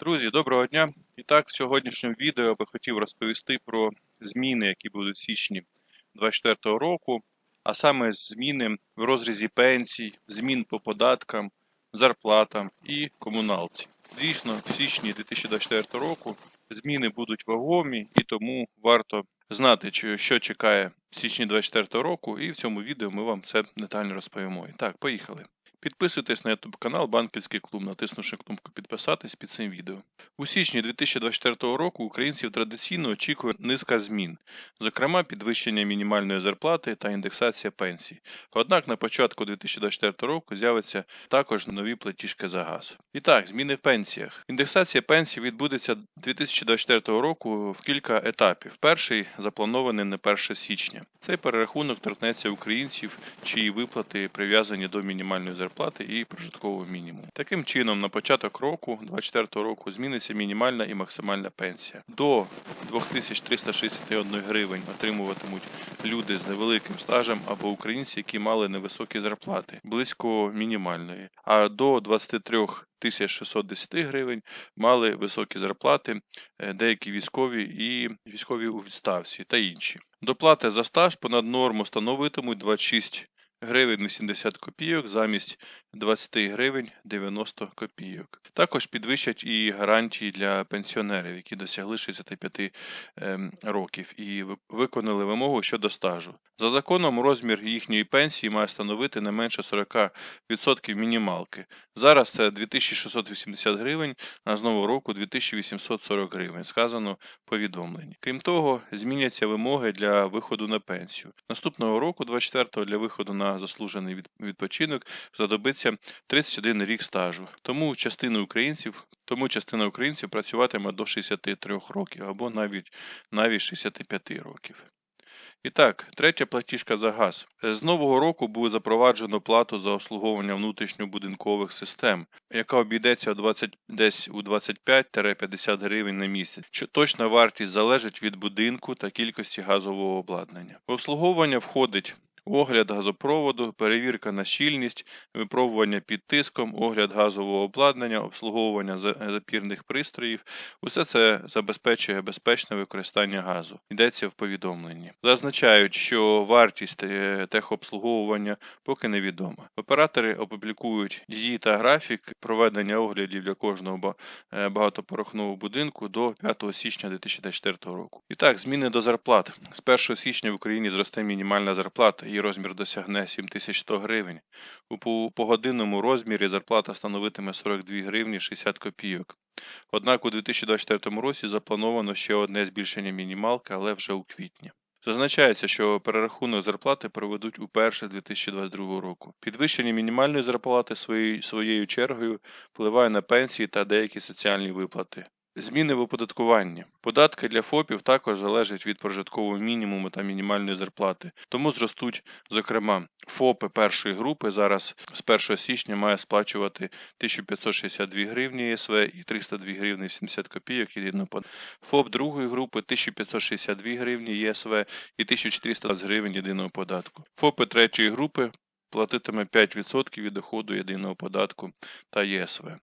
Друзі, доброго дня! І так, в сьогоднішньому відео я би хотів розповісти про зміни, які будуть в січні 2024 року, а саме зміни в розрізі пенсій, змін по податкам, зарплатам і комуналці. Дійсно, в січні 2024 року зміни будуть вагомі і тому варто знати, що чекає в січні 2024 року, і в цьому відео ми вам це детально розповімо. І так, поїхали. Підписуйтесь на YouTube канал Банківський клуб, натиснувши кнопку підписатись під цим відео. У січні 2024 року українців традиційно очікує низка змін, зокрема підвищення мінімальної зарплати та індексація пенсій. Однак на початку 2024 року з'явиться також нові платіжки за газ. І так, зміни в пенсіях. Індексація пенсій відбудеться 2024 року в кілька етапів. Перший запланований на 1 січня. Цей перерахунок торкнеться українців, чиї виплати прив'язані до мінімальної зарплати і прожиткового мінімуму. Таким чином, на початок року, 2024 року, зміниться мінімальна і максимальна пенсія. До 2361 гривень отримуватимуть люди з невеликим стажем або українці, які мали невисокі зарплати, близько мінімальної, а до 23 1610 гривень мали високі зарплати, е, деякі військові і військові у відставці та інші. Доплати за стаж понад норму становитимуть 26 гривень 80 копійок замість 20 гривень 90 копійок. Також підвищать і гарантії для пенсіонерів, які досягли 65 ем, років і виконали вимогу щодо стажу. За законом розмір їхньої пенсії має становити не менше 40% мінімалки. Зараз це 2680 гривень, а з нового року 2840 гривень, сказано в повідомленні. Крім того, зміняться вимоги для виходу на пенсію. Наступного року, 24-го, для виходу на заслужений відпочинок знадобиться 31 рік стажу. Тому частина українців, тому частина українців працюватиме до 63 років або навіть навіть 65 років. І так, третя платіжка за газ. З нового року буде запроваджено плату за обслуговування внутрішньобудинкових систем, яка обійдеться 20, десь у 25-50 гривень на місяць. Що точна вартість залежить від будинку та кількості газового обладнання. В обслуговування входить Огляд газопроводу, перевірка на щільність, випробування під тиском, огляд газового обладнання, обслуговування запірних пристроїв. Усе це забезпечує безпечне використання газу. Йдеться в повідомленні. Зазначають, що вартість е, техобслуговування поки невідома. Оператори опублікують її та графік проведення оглядів для кожного е, будинку до 5 січня 2024 року. І так, зміни до зарплат. З 1 січня в Україні зросте мінімальна зарплата, розмір досягне 7100 гривень. У погодинному розмірі зарплата становитиме 42 гривні 60 копійок. Однак у 2024 році заплановано ще одне збільшення мінімалки, але вже у квітні. Зазначається, що перерахунок зарплати проведуть уперше з 2022 року. Підвищення мінімальної зарплати своєю чергою впливає на пенсії та деякі соціальні виплати. Зміни в оподаткуванні. Податки для ФОПів також залежать від прожиткового мінімуму та мінімальної зарплати, тому зростуть, зокрема, ФОПи першої групи зараз з 1 січня має сплачувати 1562 гривні ЄСВ і 302 гривні 70 копійок єдиного податку. ФОП другої групи 1562 гривні ЄСВ і 1420 гривень єдиного податку. ФОПи третьої групи платитиме 5% від доходу єдиного податку та ЄСВ.